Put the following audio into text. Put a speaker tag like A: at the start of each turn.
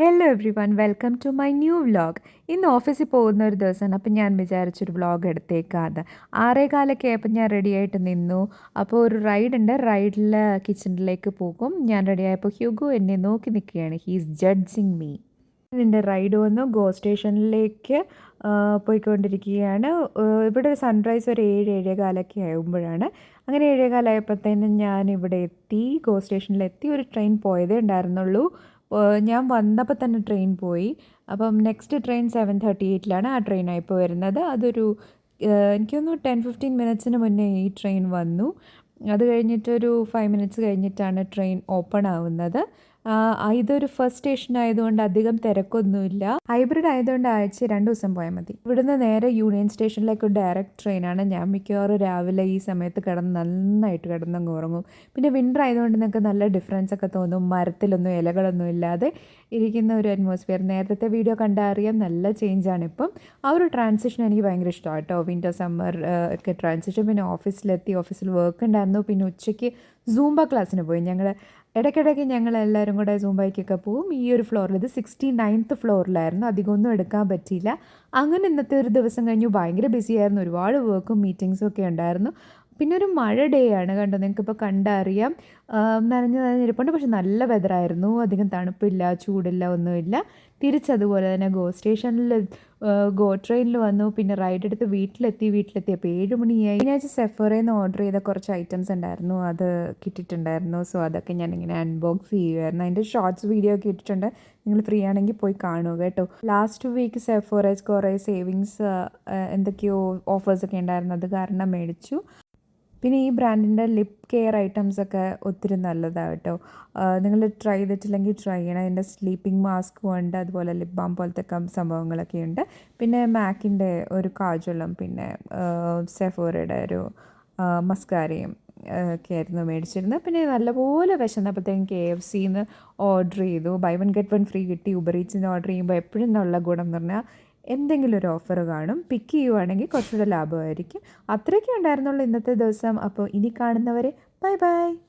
A: Hello everyone welcome to my new vlog ഇന്ന് ഓഫീസിൽ പോകുന്ന ഒരു ദിവസമാണ്. അപ്പം ഞാൻ വിചാരിച്ചൊരു വ്ളോഗ് എടുത്തേക്കാതെ ആറേകാലൊക്കെ ആയപ്പോൾ ഞാൻ റെഡി ആയിട്ട് നിന്നു. അപ്പോൾ ഒരു റൈഡ് ഉണ്ട്. റൈഡിൽ കിച്ചണിലേക്ക് പോകും. ഞാൻ റെഡിയായപ്പോൾ ഹ്യൂഗോ എന്നെ നോക്കി നിൽക്കുകയാണ്. ഹീസ് ജഡ്ജിങ് മീ എന്റെ റൈഡ് വന്നു. ഗോ സ്റ്റേഷനിലേക്ക് പോയിക്കൊണ്ടിരിക്കുകയാണ്. ഇവിടെ ഒരു സൺറൈസ് ഒരു ഏഴ് ഏഴേകാലൊക്കെ ആകുമ്പോഴാണ് അങ്ങനെ ഏഴേകാലായപ്പോഴത്തേനും ഞാൻ ഇവിടെ എത്തി. ഗോ സ്റ്റേഷനിലെത്തി ഒരു ട്രെയിൻ പോയതേ ഉണ്ടായിരുന്നുള്ളൂ. ഞാൻ വന്നപ്പോൾ തന്നെ ട്രെയിൻ പോയി. അപ്പം നെക്സ്റ്റ് ട്രെയിൻ സെവൻ തേർട്ടി എയ്റ്റിലാണ് ആ ട്രെയിനാണ് ഇപ്പോൾ വരുന്നത്. അതൊരു എനിക്കൊന്ന് എനിക്ക് ടെൻ ഫിഫ്റ്റീൻ മിനിറ്റ്സിന് മുന്നേ ഈ ട്രെയിൻ വന്നു. അത് കഴിഞ്ഞിട്ടൊരു ഫൈവ് മിനിറ്റ്സ് കഴിഞ്ഞിട്ടാണ് ട്രെയിൻ ഓപ്പൺ ആവുന്നത്. ഇതൊരു ഫസ്റ്റ് സ്റ്റേഷൻ ആയതുകൊണ്ട് അധികം തിരക്കൊന്നുമില്ല. ഹൈബ്രിഡ് ആയതുകൊണ്ട് ആഴ്ച രണ്ട് ദിവസം പോയാൽ മതി. ഇവിടുന്ന് നേരെ യൂണിയൻ സ്റ്റേഷനിലേക്ക് ഡയറക്റ്റ് ട്രെയിനാണ് ഞാൻ മിക്കവാറും രാവിലെ ഈ സമയത്ത് കിടന്ന് നന്നായിട്ട് കിടന്നങ്ങ് ഉറങ്ങും. പിന്നെ വിന്റർ ആയതുകൊണ്ട് നിങ്ങൾക്ക് നല്ല ഡിഫറൻസ് ഒക്കെ തോന്നും. മരത്തിലൊന്നും ഇലകളൊന്നും ഇല്ലാതെ ഇരിക്കുന്ന ഒരു അറ്റ്മോസ്ഫിയർ നേരത്തെ വീഡിയോ കണ്ടാൽ അറിയാം. നല്ല ചേഞ്ചാണ് ഇപ്പം. ആ ഒരു ട്രാൻസിഷൻ എനിക്ക് ഭയങ്കര ഇഷ്ടമാണ് കേട്ടോ. വിന്റർ സമ്മർ ഒക്കെ ട്രാൻസിഷൻ പിന്നെ ഓഫീസിലെത്തി ഓഫീസിൽ വർക്ക് ഉണ്ടായിരുന്നു. പിന്നെ ഉച്ചയ്ക്ക് സൂംബ ക്ലാസ്സിന് പോയി. ഞങ്ങൾ ഇടയ്ക്കിടയ്ക്ക് ഞങ്ങൾ എല്ലാവരും കൂടെ സൂംബായിക്കൊക്കെ പോവും. ഈ ഒരു ഫ്ലോറിൽ ഇത് സിക്സ്റ്റി നയൻത്ത് ഫ്ലോറിലായിരുന്നു. അധികമൊന്നും എടുക്കാൻ പറ്റിയില്ല. അങ്ങനെ ഇന്നത്തെ ഒരു ദിവസം കഴിഞ്ഞു. ഭയങ്കര ബിസി ആയിരുന്നു. ഒരുപാട് വർക്കും മീറ്റിങ്സും ഒക്കെ ഉണ്ടായിരുന്നു. പിന്നെ ഒരു മഴ ഡേ ആണ് കണ്ടോ? നിങ്ങൾക്കിപ്പോൾ കണ്ടറിയാം. നനഞ്ഞ് നനഞ്ഞിരിപ്പുണ്ട് പക്ഷെ നല്ല വെതറായിരുന്നു അധികം തണുപ്പില്ല ചൂടില്ല ഒന്നുമില്ല. തിരിച്ചതുപോലെ തന്നെ ഗോ സ്റ്റേഷനിൽ ഗോ ട്രെയിനിൽ വന്നു. പിന്നെ റൈഡ് എടുത്ത് വീട്ടിലെത്തി. വീട്ടിലെത്തിയപ്പോൾ ഏഴ് മണിയായി. ഞാൻ സെഫറയിൽ ഓർഡർ ചെയ്ത കുറച്ച് ഐറ്റംസ് ഉണ്ടായിരുന്നു. അത് കിട്ടിയിട്ടുണ്ടായിരുന്നു സോ അതൊക്കെ ഞാൻ ഇങ്ങനെ അൺബോക്സ് ചെയ്യുമായിരുന്നു അതിന്റെ ഷോർട്സ് വീഡിയോ ഒക്കെ ഇട്ടിട്ടുണ്ട്. നിങ്ങൾ ഫ്രീ ആണെങ്കിൽ പോയി കാണുക കേട്ടോ. ലാസ്റ്റ് വീക്ക് സെഫോറേസ് കുറേ സേവിങ്സ് എന്തൊക്കെയോ ഓഫേഴ്സൊക്കെ ഉണ്ടായിരുന്നു. അത് കാരണം മേടിച്ചു. പിന്നെ ഈ ബ്രാൻഡിന്റെ ലിപ് കെയർ ഐറ്റംസ് ഒക്കെ ഒത്തിരി നല്ലതാണ് കേട്ടോ നിങ്ങൾ ട്രൈ ചെയ്തിട്ടില്ലെങ്കിൽ ട്രൈ ചെയ്യണം. അതിന്റെ സ്ലീപ്പിംഗ് മാസ്കും ഉണ്ട് അതുപോലെ ലിപ് ബാം പോലത്തെ സംഭവങ്ങളൊക്കെ ഉണ്ട്. പിന്നെ മാക്കിന്റെ ഒരു കാജുളം പിന്നെ സെഫോറയുടെ ഒരു മസ്കാരയും ഒക്കെ ആയിരുന്നു മേടിച്ചിരുന്നത്. പിന്നെ നല്ലപോലെ വിശന്നപ്പോഴത്തേക്കും കെ എഫ് സിന്ന് ഓർഡർ ചെയ്തു. Buy one get one free കിട്ടി. ഉബർ ഈറ്റ്സിന്ന് ഓർഡർ ചെയ്യുമ്പോൾ എപ്പോഴും നല്ല ഗുണം എന്ന് പറഞ്ഞാൽ എന്തെങ്കിലും ഒരു ഓഫർ കാണും. പിക്ക് ചെയ്യുവാണെങ്കിൽ കുറച്ചുകൂടെ ലാഭമായിരിക്കും. അത്രയൊക്കെ ഉണ്ടായിരുന്നുള്ളൂ ഇന്നത്തെ ദിവസം. അപ്പോൾ ഇനി കാണുന്നവരെ ബൈ ബൈ